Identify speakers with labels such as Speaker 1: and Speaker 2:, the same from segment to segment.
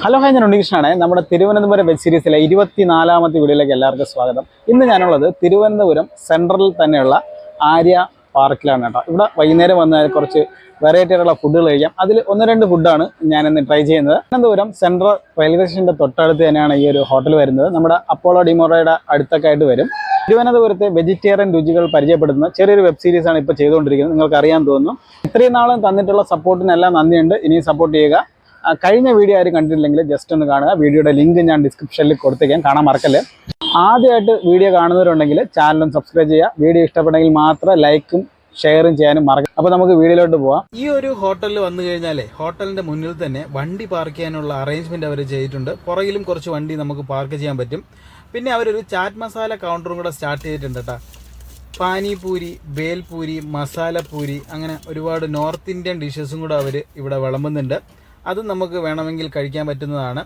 Speaker 1: Hello hi ഞാൻ ഉണ്ണികൃഷ്ണാണ് നമ്മുടെ Thiruvananthapuram web സീരീസിലെ ഇരുപത്തിനാലാമത്തെ വീഡിയോയിലേക്ക് എല്ലാവർക്കും സ്വാഗതം. ഇന്ന് ഞാനുള്ളത് തിരുവനന്തപുരം സെൻട്രലിൽ തന്നെയുള്ള ആര്യ പാർക്കിലാണ് കേട്ടോ. ഇവിടെ വൈകുന്നേരം വന്നാൽ കുറച്ച് വെറൈറ്റി ആയിട്ടുള്ള ഫുഡുകൾ കഴിക്കാം. അതിൽ ഒന്ന് രണ്ട് ഫുഡാണ് ഇന്ന് ട്രൈ ചെയ്യുന്നത്. തിരുവനന്തപുരം സെൻട്രൽ റെയിൽവേ സ്റ്റേഷന്റെ തൊട്ടടുത്ത് തന്നെയാണ് ഈ ഒരു ഹോട്ടൽ വരുന്നത്. നമ്മുടെ അപ്പോളോ ഡിമോറയുടെ അടുത്തൊക്കെ ആയിട്ട് വരും. തിരുവനന്തപുരത്തെ വെജിറ്റേറിയൻ രുചികൾ പരിചയപ്പെടുത്തുന്ന ചെറിയൊരു വെബ് സീരീസാണ് ഇപ്പോൾ ചെയ്തുകൊണ്ടിരിക്കുന്നത്. നിങ്ങൾക്ക് അറിയാൻ തോന്നുന്നു ഇത്രയും നാളും തന്നിട്ടുള്ള സപ്പോർട്ടിനെല്ലാം നന്ദിയുണ്ട്. ഇനിയും സപ്പോർട്ട് ചെയ്യുക. കഴിഞ്ഞ വീഡിയോ ആരും കണ്ടിട്ടില്ലെങ്കിൽ ജസ്റ്റ് ഒന്ന് കാണുക. വീഡിയോയുടെ ലിങ്ക് ഞാൻ ഡിസ്ക്രിപ്ഷനിൽ കൊടുത്തേക്കാം. കാണാൻ മറക്കല്ലേ. ആദ്യമായിട്ട് വീഡിയോ കാണുന്നവരുണ്ടെങ്കിൽ ചാനലും സബ്സ്ക്രൈബ് ചെയ്യുക. വീഡിയോ ഇഷ്ടപ്പെട്ടെങ്കിൽ മാത്രം ലൈക്കും ഷെയറും ചെയ്യാനും മറക്കും അപ്പോൾ നമുക്ക് വീഡിയോയിലോട്ട് പോവാം.
Speaker 2: ഈ ഒരു ഹോട്ടലിൽ വന്നു കഴിഞ്ഞാലേ ഹോട്ടലിന്റെ മുന്നിൽ തന്നെ വണ്ടി പാർക്ക് ചെയ്യാനുള്ള അറേഞ്ച്മെന്റ് അവർ ചെയ്തിട്ടുണ്ട്. പുറകിലും കുറച്ച് വണ്ടി നമുക്ക് പാർക്ക് ചെയ്യാൻ പറ്റും. പിന്നെ അവരൊരു ചാറ്റ് മസാല കൗണ്ടറും കൂടെ സ്റ്റാർട്ട് ചെയ്തിട്ടുണ്ട് കേട്ടോ പാനിപൂരി ബേൽപൂരി മസാലപ്പൂരി അങ്ങനെ ഒരുപാട് നോർത്ത് ഇന്ത്യൻ ഡിഷസും കൂടെ അവർ ഇവിടെ വിളമ്പുന്നുണ്ട്. അത് നമുക്ക് വേണമെങ്കിൽ കഴിക്കാൻ പറ്റുന്നതാണ്.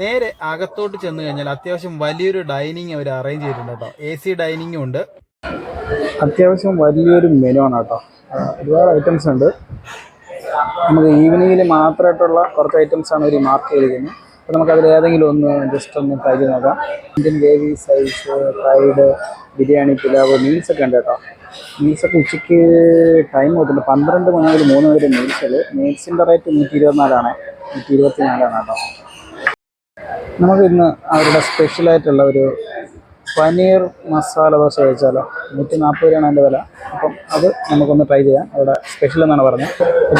Speaker 2: നേരെ അകത്തോട്ട് ചെന്ന് കഴിഞ്ഞാൽ അത്യാവശ്യം വലിയൊരു ഡൈനിങ് അവർ അറേഞ്ച് ചെയ്തിട്ടുണ്ട് കേട്ടോ. എ സി ഡൈനിങ്ങും ഉണ്ട്.
Speaker 1: അത്യാവശ്യം വലിയൊരു മെനു ആണ് കേട്ടോ. ഒരുപാട് ഐറ്റംസ് ഉണ്ട്. നമുക്ക് ഈവനിങ്ങിൽ മാത്രമായിട്ടുള്ള കുറച്ച് ഐറ്റംസ് ആണ് ഒരു മാർക്ക് ചെയ്തിരിക്കുന്നത്. അപ്പോൾ നമുക്കതിൽ ഏതെങ്കിലും ഒന്ന് ജസ്റ്റ് ഒന്ന് ചെയ്ത് നോക്കാം. Indian gravy size fried biryani pilaf meals ഒക്കെ ഉണ്ട് കേട്ടോ. മീൽസൊക്കെ ഉച്ചയ്ക്ക് ടൈം കൊടുത്തിട്ടുണ്ട് പന്ത്രണ്ട് മണി മുതൽ മൂന്ന് വരെ മീൽസിൽ മീൽസിന്റെ റേറ്റ് നൂറ്റി ഇരുപത്തിനാലാണ്. നൂറ്റി ഇരുപത്തി നാലാണ് കേട്ടോ നമുക്ക് ഇന്ന് അവരുടെ സ്പെഷ്യലായിട്ടുള്ള ഒരു പനീർ മസാല ദോശ കഴിച്ചാലോ? നൂറ്റി നാൽപ്പത് രൂപയാണ് അതിന്റെ വില. അപ്പം അത് നമുക്കൊന്ന് ട്രൈ ചെയ്യാം. അവിടെ സ്പെഷ്യൽ എന്നാണ് പറഞ്ഞത്.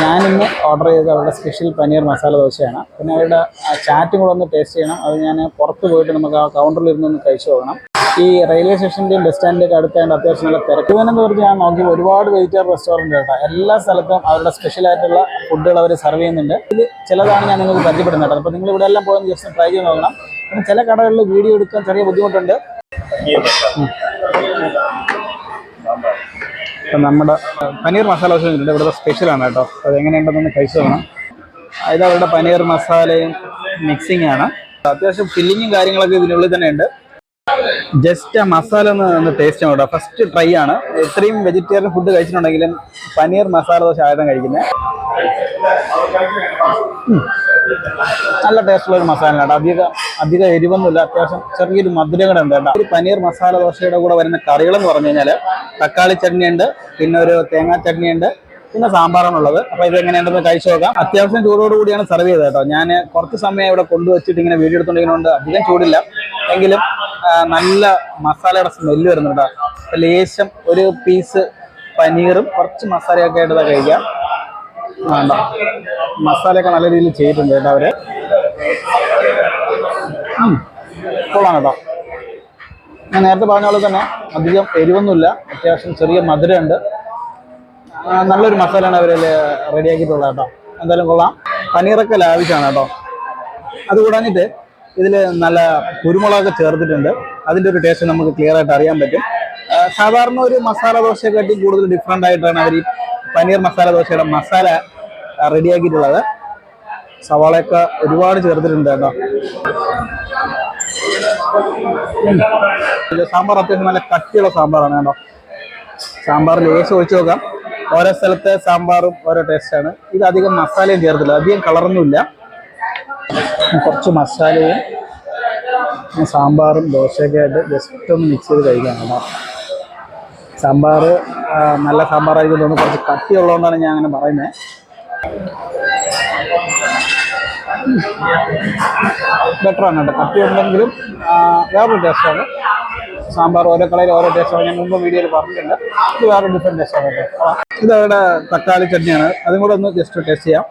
Speaker 1: ഞാനിന്ന് ഓർഡർ ചെയ്തത് അവരുടെ സ്പെഷ്യൽ പനീർ മസാല ദോശയാണ്. പിന്നെ അവരുടെ ചാറ്റും കൂടെ ഒന്ന് ടേസ്റ്റ് ചെയ്യണം. അത് ഞാൻ പുറത്ത് പോയിട്ട് നമുക്ക് ആ കൗണ്ടറിൽ ഇരുന്ന് ഒന്ന് കഴിച്ചു പോകണം ഈ റെയിൽവേ സ്റ്റേഷന്റെയും ബസ് സ്റ്റാൻഡിന്റെയൊക്കെ അടുത്തായിട്ട് അത്യാവശ്യം നല്ല തിരക്ക്. തിരുവനന്തപുരത്ത് ഞാൻ നോക്കി ഒരുപാട് വെജിറ്റേറിയൻ റെസ്റ്റോറന്റ് കേട്ടോ. എല്ലാ സ്ഥലത്തും അവരുടെ സ്പെഷ്യൽ ആയിട്ടുള്ള ഫുഡുകൾ അവർ സെർവ് ചെയ്യുന്നുണ്ട്. ഇതിൽ ചിലതാണ് ഞാൻ നിങ്ങൾക്ക് പരിചയപ്പെടുന്നത് കേട്ടോ. അപ്പോൾ നിങ്ങൾ ഇവിടെ എല്ലാം പോകുന്ന ജസ്റ്റ് ട്രൈ ചെയ്ത് നോക്കണം. പിന്നെ ചില കടകളിൽ വീഡിയോ എടുക്കാൻ ചെറിയ ബുദ്ധിമുട്ടുണ്ട്. ഇപ്പം നമ്മുടെ പനീർ മസാല ദോശ ഉണ്ട് ഇവിടുത്തെ സ്പെഷ്യലാണ് കേട്ടോ. അത് കഴിച്ചു വേണം ഇത് അവരുടെ പനീർ മസാലയും മിക്സിംഗ് ആണ്. അത്യാവശ്യം ഫില്ലിങ്ങും കാര്യങ്ങളൊക്കെ ഇതിനുള്ളിൽ തന്നെ ഉണ്ട്. ജസ്റ്റ് ആ മസാല ഒന്ന് ഒന്ന് ടേസ്റ്റ് കേട്ടോ. ഫസ്റ്റ് ട്രൈ ആണ്. ഇത്രയും വെജിറ്റേറിയൻ ഫുഡ് കഴിച്ചിട്ടുണ്ടെങ്കിലും പനീർ മസാല ദോശ ആയിട്ടാണ് കഴിക്കുന്നത്. നല്ല ടേസ്റ്റുള്ള ഒരു മസാല കേട്ടോ. അധികം അധികം എരിവൊന്നുമില്ല. അത്യാവശ്യം ചെറിയൊരു മധുരം കൂടെ ഉണ്ട് ഒരു പനീർ മസാല ദോശയുടെ കൂടെ വരുന്ന കറികളെന്ന് പറഞ്ഞു കഴിഞ്ഞാൽ തക്കാളി ചട്നി ഉണ്ട് പിന്നെ ഒരു തേങ്ങാ ചട്നി ഉണ്ട് പിന്നെ സാമ്പാറാണുള്ളത്. അപ്പോൾ ഇത് എങ്ങനെയുണ്ടെന്ന് കഴിച്ചു നോക്കാം. അത്യാവശ്യം ചൂടോട് കൂടിയാണ് സെർവ് ചെയ്തത് കേട്ടോ. ഞാൻ കുറച്ച് സമയം ഇവിടെ കൊണ്ടുവച്ചിട്ട് ഇങ്ങനെ വീഡിയോ എടുത്തുകൊണ്ടിരിക്കുന്നതുകൊണ്ട് അധികം ചൂടില്ല. എങ്കിലും നല്ല മസാലയുടെ സ്മെല്ല് വരുന്നുണ്ട് കേട്ടോ. ലേശം ഒരു പീസ് പനീറും കുറച്ച് മസാലയൊക്കെ ആയിട്ട് കഴിക്കാം. വേണ്ട മസാലയൊക്കെ നല്ല രീതിയിൽ ചെയ്തിട്ടുണ്ട് കേട്ടോ അവർ. കൊള്ളാം കേട്ടോ. ഞാൻ നേരത്തെ പറഞ്ഞ പോലെ തന്നെ അധികം എരിവൊന്നുമില്ല. അത്യാവശ്യം ചെറിയ മധുരമുണ്ട്. നല്ലൊരു മസാലയാണ് അവർ റെഡിയാക്കിയിട്ടുള്ളത് കേട്ടോ. എന്തായാലും കൊള്ളാം. പനീറൊക്കെ ലാവിഷാണ് കേട്ടോ. അത് കൂടാഞ്ഞിട്ട് ഇതിൽ നല്ല കുരുമുളകൊക്കെ ചേർത്തിട്ടുണ്ട്. അതിന്റെ ഒരു ടേസ്റ്റ് നമുക്ക് ക്ലിയർ ആയിട്ട് അറിയാൻ പറ്റും. സാധാരണ ഒരു മസാല ദോശയെക്കാട്ടി കൂടുതൽ ഡിഫറെന്റ് ആയിട്ടാണ് അവർ ഈ പനീർ മസാല ദോശയുടെ മസാല റെഡിയാക്കിയിട്ടുള്ളത്. സവാളയൊക്കെ ഒരുപാട് ചേർത്തിട്ടുണ്ട് കേട്ടോ. സാമ്പാർ അത്യാവശ്യം നല്ല കട്ടിയുള്ള സാമ്പാറാണ് കേട്ടോ. സാമ്പാർ ലേശം ഒഴിച്ച് നോക്കാം. ഓരോ സ്ഥലത്തെ സാമ്പാറും ഓരോ ടേസ്റ്റാണ് ഇത് അധികം മസാലയും ചേർത്തില്ല. അധികം കളറൊന്നുമില്ല. കുറച്ച് മസാലയും സാമ്പാറും ദോശയൊക്കെ ആയിട്ട് ജസ്റ്റ് ഒന്ന് മിക്സ് ചെയ്ത് കഴിക്കാം കേട്ടോ. സാമ്പാർ നല്ല സാമ്പാറായിരിക്കും തോന്നുന്നു. കുറച്ച് കട്ടിയുള്ളതുകൊണ്ടാണ് ഞാൻ അങ്ങനെ പറയുന്നത് ബെറ്ററാണ് കേട്ടോ. കട്ടി ഉണ്ടെങ്കിലും ആ, വേറൊരു ടേസ്റ്റാണ്. സാമ്പാർ ഓരോ കളയിൽ ഓരോ ടേസ്റ്റാണ്. ഞാൻ മുമ്പ് വീഡിയോയിൽ പറഞ്ഞിട്ടുണ്ട്. ഇത് വേറൊരു ഡിഫറെന്റ് ടേസ്റ്റാണ് കേട്ടോ. ഇത് അവിടെ തക്കാളി ചട്നിയാണ്. അതും കൂടെ ഒന്ന് ജസ്റ്റ് ടേസ്റ്റ് ചെയ്യാം.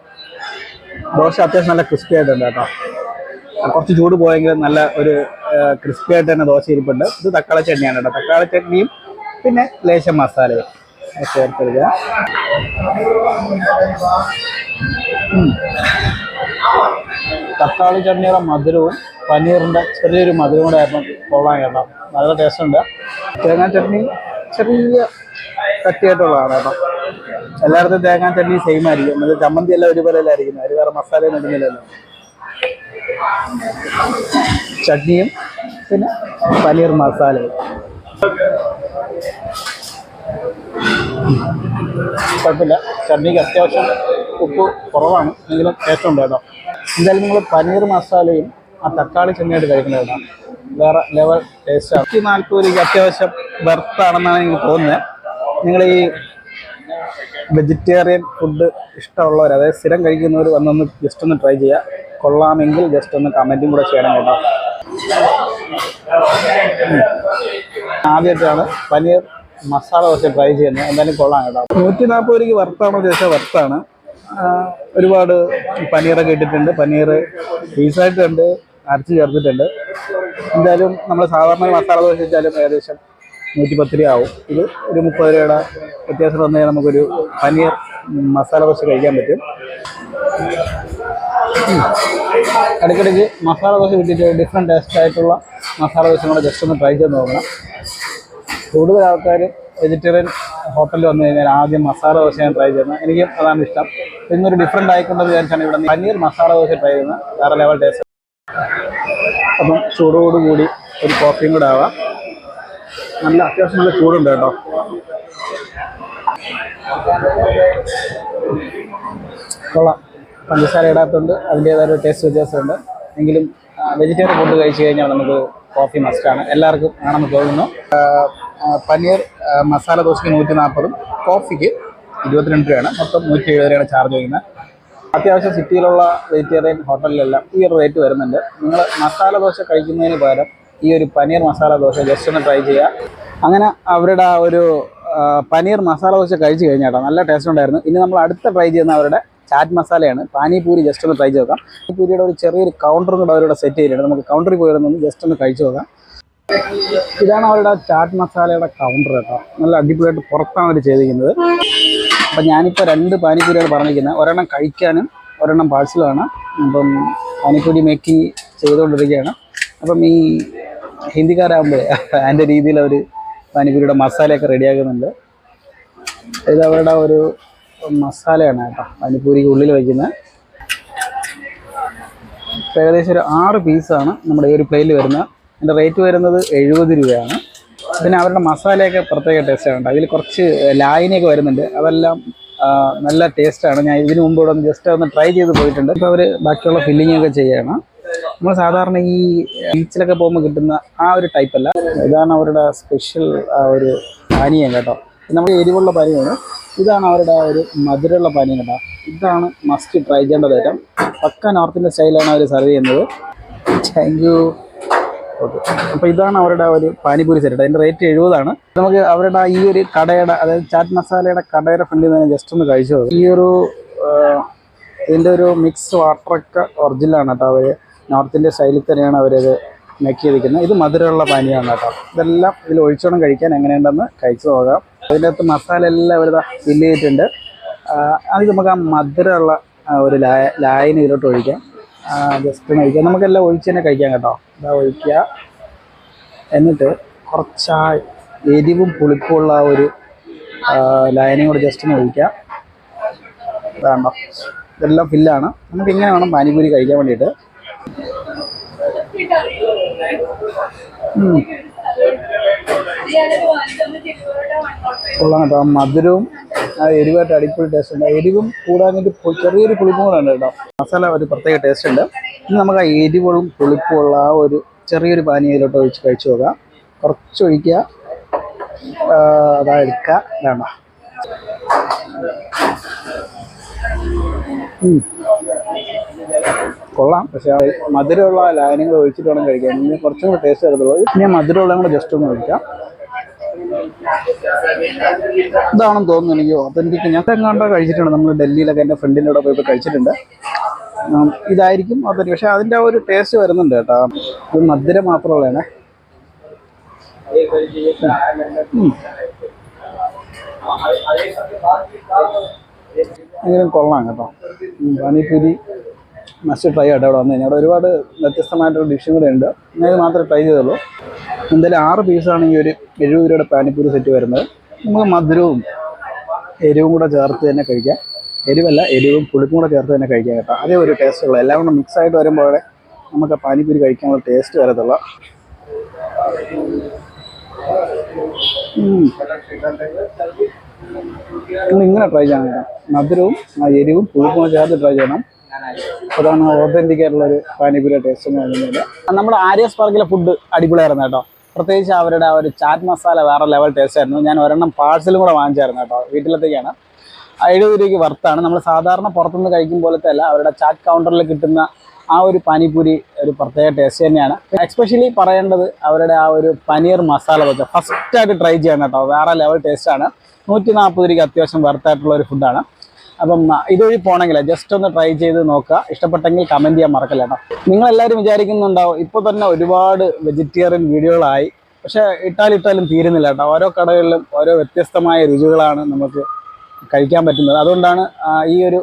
Speaker 1: ദോശ അത്യാവശ്യം നല്ല ക്രിസ്പി ആയിട്ടുണ്ട് കേട്ടോ. കുറച്ച് ചൂട് പോയെങ്കിലും നല്ല ഒരു ക്രിസ്പി ആയിട്ട് തന്നെ ദോശ ഇരിപ്പുണ്ട്. ഇത് തക്കാളി ചട്നിയാണ് കേട്ടോ. തക്കാളി ചട്നിയും പിന്നെ ലേശം മസാലയും. ചേർത്തെടുക്കുക. തക്കാളി ചട്നിയുടെ മധുരവും പനീറിന്റെ ചെറിയൊരു മധുരം കൂടെ ആയിരുന്നു കൊള്ളാൻ കേട്ടോ. നല്ല ടേസ്റ്റ് ഉണ്ട്. തേങ്ങാ ചട്നി ചെറിയ കട്ടിയായിട്ടുള്ളതാണ് കേട്ടോ. എല്ലായിടത്തും തേങ്ങാ ചട്നി സെയിം ആയിരിക്കും. അത് ചമ്മന്തി എല്ലാം ഒരുപോലെ ആയിരിക്കും അതിൽ വേറെ മസാലയും ഇടുന്നില്ലല്ലോ. ചട്നിയും പിന്നെ പനീർ മസാലയും. കുഴപ്പമില്ല. ചട്നിക്ക് അത്യാവശ്യം ഉപ്പ് കുറവാണ്. എങ്കിലും ടേസ്റ്റ് ഉണ്ട് കേട്ടോ. എന്തായാലും നിങ്ങൾ പനീർ മസാലയും ആ തക്കാളി ചെന്നൈയായിട്ട് കഴിക്കുന്നത് കേട്ടോ. വേറെ ലെവൽ ടേസ്റ്റ് ആണ്. നാൽപ്പത് രൂപയ്ക്ക് അത്യാവശ്യം ബെർത്താണെന്നാണ് എനിക്ക് തോന്നുന്നത്. നിങ്ങൾ ഈ വെജിറ്റേറിയൻ ഫുഡ് ഇഷ്ടമുള്ളവർ അതായത് സ്ഥിരം കഴിക്കുന്നവർ വന്നൊന്ന് ജസ്റ്റ് ഒന്ന് ട്രൈ ചെയ്യുക. കൊള്ളാമെങ്കിൽ ജസ്റ്റ് ഒന്ന് കമന്റും കൂടെ ചെയ്യണം കേട്ടോ. ആദ്യമായിട്ടാണ് പനീർ മസാല ദോശ ട്രൈ ചെയ്യുന്നത് എന്തായാലും കൊള്ളാം കേട്ടോ. നൂറ്റി നാൽപ്പത് രൂപയ്ക്ക് വർത്താണോ ചോദിച്ചാൽ വർത്താണ് ഒരുപാട് പനീറൊക്കെ ഇട്ടിട്ടുണ്ട്. പനീർ പീസായിട്ടുണ്ട്. അരച്ച് ചേർത്തിട്ടുണ്ട്. എന്തായാലും നമ്മൾ സാധാരണ മസാല ദോശ വെച്ചാലും ഏകദേശം നൂറ്റി പത്ത് രൂപ ആവും. ഇത് ഒരു മുപ്പത് രൂപയുടെ വ്യത്യാസം വന്നു കഴിഞ്ഞാൽ നമുക്കൊരു പനീർ മസാല ദോശ കഴിക്കാൻ പറ്റും. ഇടയ്ക്കിടയ്ക്ക് മസാല ദോശ കിട്ടിയിട്ട് ഡിഫറെന്റ് ടേസ്റ്റ് ആയിട്ടുള്ള മസാല ദോശ കൂടെ ജസ്റ്റ് ഒന്ന് ട്രൈ ചെയ്ത് നോക്കണം. കൂടുതൽ ആൾക്കാർ വെജിറ്റേറിയൻ ഹോട്ടലിൽ വന്നു കഴിഞ്ഞാൽ ആദ്യം മസാല ദോശയാണ് ട്രൈ ചെയ്യുന്നത്. എനിക്കും അതാണ് ഇഷ്ടം. ഇന്നൊരു ഡിഫറെന്റ് ആയിക്കൊണ്ടെന്ന് വിചാരിച്ചാണ് ഇവിടെ പനീർ മസാല ദോശ ട്രൈ ചെയ്യുന്നത്. വേറെ ലെവൽ ടേസ്റ്റ് അപ്പം ചൂടോടുകൂടി ഒരു കോഫിയും കൂടെ ആവാം. നല്ല അത്യാവശ്യം നല്ല ചൂടുണ്ട് കേട്ടോ. കൊള്ളാം. പഞ്ചസാര ഇടാത്തതുകൊണ്ട് അതിന്റേതായ ടേസ്റ്റ് വ്യത്യാസമുണ്ട്. എങ്കിലും വെജിറ്റേറിയൻ ഫുഡ് കഴിച്ചു കഴിഞ്ഞാൽ നമുക്ക് കോഫി മസ്റ്റാണ് എല്ലാവർക്കും ആണെന്ന് തോന്നുന്നു. പനീർ മസാല ദോശയ്ക്ക് നൂറ്റി നാൽപ്പതും കോഫിക്ക് ഇരുപത്തിരണ്ട് രൂപയാണ്. മൊത്തം നൂറ്റി എഴുപത് രൂപയാണ് ചാർജ് ചെയ്യുന്നത് അത്യാവശ്യം സിറ്റിയിലുള്ള വെജിറ്റേറിയൻ ഹോട്ടലിലെല്ലാം ഈ ഒരു റേറ്റ് വരുന്നുണ്ട്. നിങ്ങൾ മസാല ദോശ കഴിക്കുന്നതിന് പകരം ഈ ഒരു പനീർ മസാല ദോശ ജസ്റ്റ് ഒന്ന് ട്രൈ ചെയ്യുക. അങ്ങനെ അവരുടെ ആ ഒരു പനീർ മസാല ദോശ കഴിച്ചു കഴിഞ്ഞാട്ടോ നല്ല ടേസ്റ്റ് ഉണ്ടായിരുന്നു. ഇനി നമ്മൾ അടുത്ത ട്രൈ ചെയ്യുന്ന അവരുടെ ചാറ്റ് മസാലയാണ് പാനിപൂരി ജസ്റ്റ് ഒന്ന് ട്രൈ ചെയ്ത് നോക്കാം. പാനിപൂരിയുടെ ഒരു ചെറിയൊരു കൗണ്ടറും കൂടെ അവരുടെ സെറ്റ് ചെയ്തിട്ടുണ്ട്. നമുക്ക് കൗണ്ടറിൽ പോയിരുന്നൊന്ന് ജസ്റ്റ് ഒന്ന് കഴിച്ചു നോക്കാം. ഇതാണ് അവരുടെ ചാറ്റ് മസാലയുടെ കൗണ്ടർ കേട്ടോ. നല്ല അടിപൊളിയായിട്ട് പുറത്താണ് അവർ ചെയ്തിരിക്കുന്നത്. അപ്പം ഞാനിപ്പോൾ രണ്ട് പാനിപ്പൂരിയാണ് പറഞ്ഞിരിക്കുന്നത് ഒരെണ്ണം കഴിക്കാനും ഒരെണ്ണം പാഴ്സലുമാണ്. അപ്പം പാനിപ്പൂരി മേക്കിംഗ് ചെയ്തുകൊണ്ടിരിക്കുകയാണ്. അപ്പം ഈ ഹിന്ദിക്കാരാകുമ്പോൾ അതിന്റെ രീതിയിൽ അവർ പാനിപ്പൂരിയുടെ മസാലയൊക്കെ റെഡിയാക്കുന്നുണ്ട് ഇത് അവരുടെ ഒരു മസാലയാണ് കേട്ടോ പാനിപ്പൂരിക്ക് ഉള്ളിൽ വയ്ക്കുന്നത് ഏകദേശം ഒരു ആറ് പീസാണ് നമ്മുടെ ഈ ഒരു പ്ലേറ്റിൽ വരുന്നത് അതിന്റെ റേറ്റ് വരുന്നത് എഴുപത് രൂപയാണ്. പിന്നെ അവരുടെ മസാലയൊക്കെ പ്രത്യേക ടേസ്റ്റാണ് അതിൽ കുറച്ച് ലായനിയൊക്കെ വരുന്നുണ്ട്. അതെല്ലാം നല്ല ടേസ്റ്റാണ് ഞാൻ ഇതിനു മുമ്പ് ഇവിടെ ജസ്റ്റ് ഒന്ന് ട്രൈ ചെയ്ത് പോയിട്ടുണ്ട്. ഇപ്പോൾ അവർ ബാക്കിയുള്ള ഫില്ലിംഗ് ഒക്കെ ചെയ്യണം. നമ്മൾ സാധാരണ ഈ ബീച്ചിലൊക്കെ പോകുമ്പോൾ കിട്ടുന്ന ആ ഒരു ടൈപ്പ് അല്ല. ഇതാണ് അവരുടെ സ്പെഷ്യൽ ആ ഒരു പാനീയം കേട്ടോ. നമ്മൾ എരിവുള്ള പാനീയമാണ്. ഇതാണ് അവരുടെ ഒരു മധുരമുള്ള പാനീയം കേട്ടോ. ഇതാണ് മസ്റ്റ് ട്രൈ ചെയ്യേണ്ടത് ഏറ്റവും പക്ക നോർത്തിന്റെ സ്റ്റൈലാണ് അവർ സെർവ് ചെയ്യുന്നത്. Thank okay. അപ്പോൾ ഇതാണ് അവരുടെ ഒരു പാനിപൂരി സെറ്റ് അതിന്റെ റേറ്റ് എഴുപതാണ്. നമുക്ക് അവരുടെ ഈ ഒരു കടയുടെ അതായത് ചാറ്റ് മസാലയുടെ കടയുടെ ഫ്രണ്ടിൽ നിന്ന് ജസ്റ്റ് ഒന്ന് കഴിച്ചു. ഈ ഒരു ഇതിന്റെ ഒരു മിക്സ് വാട്ടറൊക്കെ ഒറിജിനലാണ് കേട്ടോ അവർ നോർത്ത് ഇന്ത്യ സ്റ്റൈലിൽ തന്നെയാണ് അവരത് മേക്ക് ചെയ്തിരിക്കുന്നത്. ഇത് മധുരമുള്ള പാനീയമാണ് കേട്ടോ. ഇതെല്ലാം ഇതിൽ ഒഴിച്ചോണം കഴിക്കാൻ എങ്ങനെയുണ്ടെന്ന് കഴിച്ചു നോക്കാം. അതിന്റെ അകത്ത് മസാല എല്ലാം അവർ ഫില്ല് ചെയ്തിട്ടുണ്ട്. അത് നമുക്ക് ആ മധുരമുള്ള ഒരു ലായ ലായനി ഇതിലോട്ട് ഒഴിക്കാം. ജസ്റ്റ് ഒഴിക്കാം നമുക്കെല്ലാം ഒഴിച്ച് തന്നെ കഴിക്കാം കേട്ടോ. ഇതാ ഒഴിക്കുക. എന്നിട്ട് കുറച്ച് ആ എരിവും പുളിപ്പുള്ള ആ ഒരു ലൈനും കൂടെ ജസ്റ്റ് ഒന്ന് ഒഴിക്കുക വേണ്ട ഇതെല്ലാം ഫില്ലാണ് നമുക്ക് ഇങ്ങനെ വേണം പാനിപൂരി കഴിക്കാൻ വേണ്ടിയിട്ട്. കൊള്ളാം കേട്ടോ. മധുരവും ആ എരിവായിട്ട് അടിപൊളി ടേസ്റ്റ് ഉണ്ട്. എരിവും കൂടാഞ്ഞിട്ട് ചെറിയൊരു പുളിപ്പും കൂടെ കേട്ടോ. മസാല ഒരു പ്രത്യേക ടേസ്റ്റ് ഉണ്ട്. ഇനി നമുക്ക് ആ എരിവും പുളിപ്പും ഉള്ള ആ ഒരു ചെറിയൊരു പാനീയയിലോട്ട് ഒഴിച്ച് കഴിച്ചു നോക്കാം. കുറച്ചൊഴിക്കുക അതാ എടുക്കുക. വേണ്ട കൊള്ളാം. പക്ഷെ മധുരമുള്ള ലായനങ്ങൾ ഒഴിച്ചിട്ട് വേണം കഴിക്കാൻ. ഇനി കുറച്ചും കൂടെ ടേസ്റ്റ് എടുത്തുള്ളൂ ഇനി മധുരമുള്ള കൂടെ ജസ്റ്റ് ഒന്ന് ഒഴിക്കാം. ഇതാണെന്ന് തോന്നുന്നു എനിക്ക് ഒത്തന്റിക്ക് ഞാൻ തെങ്ങാണ്ട കഴിച്ചിട്ടുണ്ട്. നമ്മൾ ഡൽഹിയിലൊക്കെ എന്റെ ഫ്രണ്ടിന്റെ കൂടെ പോയപ്പോൾ കഴിച്ചിട്ടുണ്ട്. ഇതായിരിക്കും ഒത്തന്റിക് പക്ഷെ അതിന്റെ ഒരു ടേസ്റ്റ് വരുന്നുണ്ട് കേട്ടോ. ഇത് മധുരം മാത്രമുള്ളതാണ്. എങ്കിലും കൊള്ളാം കേട്ടോ. പാനിപ്പൂരി. മസ്റ്റ് ട്രൈ ആയിട്ട് അവിടെ വന്നു കഴിഞ്ഞാൽ അവിടെ ഒരുപാട് വ്യത്യസ്തമായിട്ടുള്ള ഡിഷും കൂടെ ഉണ്ട്. ഞാൻ ഇത് മാത്രമേ ട്രൈ ചെയ്തുള്ളൂ. എന്തായാലും ആറ് പീസാണ് ഈ ഒരു എഴുപത് രൂപയുടെ പാനിപ്പൂരി സെറ്റ് വരുന്നത്. നമുക്ക് മധുരവും എരിവും കൂടെ ചേർത്ത് തന്നെ കഴിക്കാം. എരിവല്ല എരിവും പുളിപ്പും കൂടെ ചേർത്ത് തന്നെ കഴിക്കാം കേട്ടോ. അതേ ഒരു ടേസ്റ്റ് ഉള്ളൂ. എല്ലാം കൂടെ മിക്സ് ആയിട്ട് വരുമ്പോഴേ നമുക്ക് പാനിപ്പൂരി കഴിക്കാനുള്ള ടേസ്റ്റ് വരത്തുള്ളൂ. നിങ്ങൾ ഇങ്ങനെ ട്രൈ ചെയ്യണം മധുരവും ആ എരിവും പുളിപ്പും ചേർത്ത് ട്രൈ ചെയ്യണം. അതാണ് ഓതന്റിക് ആയിട്ടുള്ള ഒരു പാനിപൂരി ടേസ്റ്റ് എന്ന് പറയുന്നത്. നമ്മുടെ ആര്യസ് പാർക്കിലെ ഫുഡ് അടിപൊളിയായിരുന്നു കേട്ടോ. പ്രത്യേകിച്ച് അവരുടെ ആ ഒരു ചാറ്റ് മസാല വേറെ ലെവൽ ടേസ്റ്റ് ആയിരുന്നു. ഞാൻ ഒരെണ്ണം പാഴ്സലും കൂടെ വാങ്ങിച്ചായിരുന്നു കേട്ടോ വീട്ടിലത്തേക്കാണ്. എഴുപത് രൂപയ്ക്ക് വർത്താണ് നമ്മൾ സാധാരണ പുറത്തുനിന്ന് കഴിക്കും പോലത്തെ അല്ല അവരുടെ ചാറ്റ് കൗണ്ടറിൽ കിട്ടുന്ന ആ ഒരു പാനിപൂരി ഒരു പ്രത്യേക ടേസ്റ്റ് തന്നെയാണ്. എക്സ്പെഷ്യലി പറയേണ്ടത് അവരുടെ ആ ഒരു പനീർ മസാല വെച്ച ഫസ്റ്റായിട്ട് ട്രൈ ചെയ്യണം കേട്ടോ. വേറെ ലെവൽ ടേസ്റ്റ് ആണ്. നൂറ്റി നാൽപ്പത് രൂപയ്ക്ക് അത്യാവശ്യം വർത്തായിട്ടുള്ള ഒരു ഫുഡാണ് അപ്പം ഇതുവഴി പോകണമെങ്കിൽ ജസ്റ്റ് ഒന്ന് ട്രൈ ചെയ്ത് നോക്കുക ഇഷ്ടപ്പെട്ടെങ്കിൽ കമന്റ് ചെയ്യാൻ മറക്കല്ല കേട്ടോ. നിങ്ങളെല്ലാവരും വിചാരിക്കുന്നുണ്ടാവും ഇപ്പോൾ തന്നെ ഒരുപാട് വെജിറ്റേറിയൻ വീഡിയോകളായി. പക്ഷേ ഇട്ടാലിട്ടാലും ഇട്ടാലും തീരുന്നില്ല കേട്ടോ. ഓരോ കടകളിലും ഓരോ വ്യത്യസ്തമായ രുചികളാണ് നമുക്ക് കഴിക്കാൻ പറ്റുന്നത്. അതുകൊണ്ടാണ് ഈ ഒരു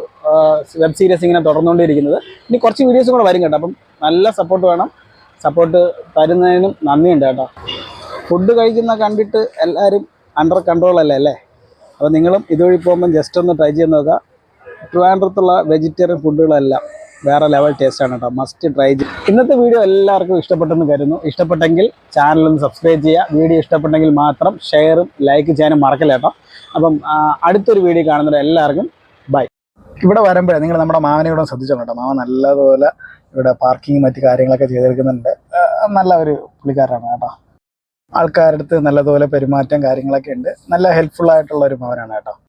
Speaker 1: വെബ് സീരീസ് ഇങ്ങനെ തുടർന്നുകൊണ്ടിരിക്കുന്നത്. ഇനി കുറച്ച് വീഡിയോസും കൂടെ വരും കേട്ടോ. അപ്പം നല്ല സപ്പോർട്ട് വേണം. സപ്പോർട്ട് തരുന്നതിനും നന്ദിയുണ്ട് കേട്ടോ. ഫുഡ് കഴിക്കുന്ന കണ്ടിട്ട് എല്ലാവരും അണ്ടർ കൺട്രോൾ അല്ലേ അല്ലേ? അപ്പോൾ നിങ്ങളും ഇതുവഴി പോകുമ്പം ജസ്റ്റ് ഒന്ന് ട്രൈ ചെയ്ത് നോക്കുക ട്രിവാൻഡ്രത്തുള്ള വെജിറ്റേറിയൻ ഫുഡുകളെല്ലാം വേറെ ലെവൽ ടേസ്റ്റ് ആണ് കേട്ടോ. മസ്റ്റ് ട്രൈ ചെയ്യും. ഇന്നത്തെ വീഡിയോ എല്ലാവർക്കും ഇഷ്ടപ്പെട്ടെന്ന് കരുതുന്നു. ഇഷ്ടപ്പെട്ടെങ്കിൽ ചാനലൊന്ന് സബ്സ്ക്രൈബ് ചെയ്യുക. വീഡിയോ ഇഷ്ടപ്പെട്ടെങ്കിൽ മാത്രം ഷെയറും ലൈക്ക് ചെയ്യാനും മറക്കില്ല കേട്ടോ. അപ്പം അടുത്തൊരു വീഡിയോ കാണുന്നത് എല്ലാവർക്കും ബൈ ഇവിടെ വരുമ്പോഴേ നിങ്ങൾ നമ്മുടെ മാമനെ ഇവിടെ ശ്രദ്ധിച്ചോ കേട്ടോ. മാമ നല്ലതുപോലെ ഇവിടെ പാർക്കിങ് മറ്റു കാര്യങ്ങളൊക്കെ ചെയ്തെടുക്കുന്നുണ്ട്. നല്ല ഒരു പുള്ളിക്കാരനാണ് കേട്ടോ. ആൾക്കാരുടെ അടുത്ത് നല്ലതുപോലെ പെരുമാറ്റം കാര്യങ്ങളൊക്കെ ഉണ്ട്. നല്ല ഹെൽപ്ഫുൾ ആയിട്ടുള്ള ഒരു മാവനാണ് കേട്ടോ.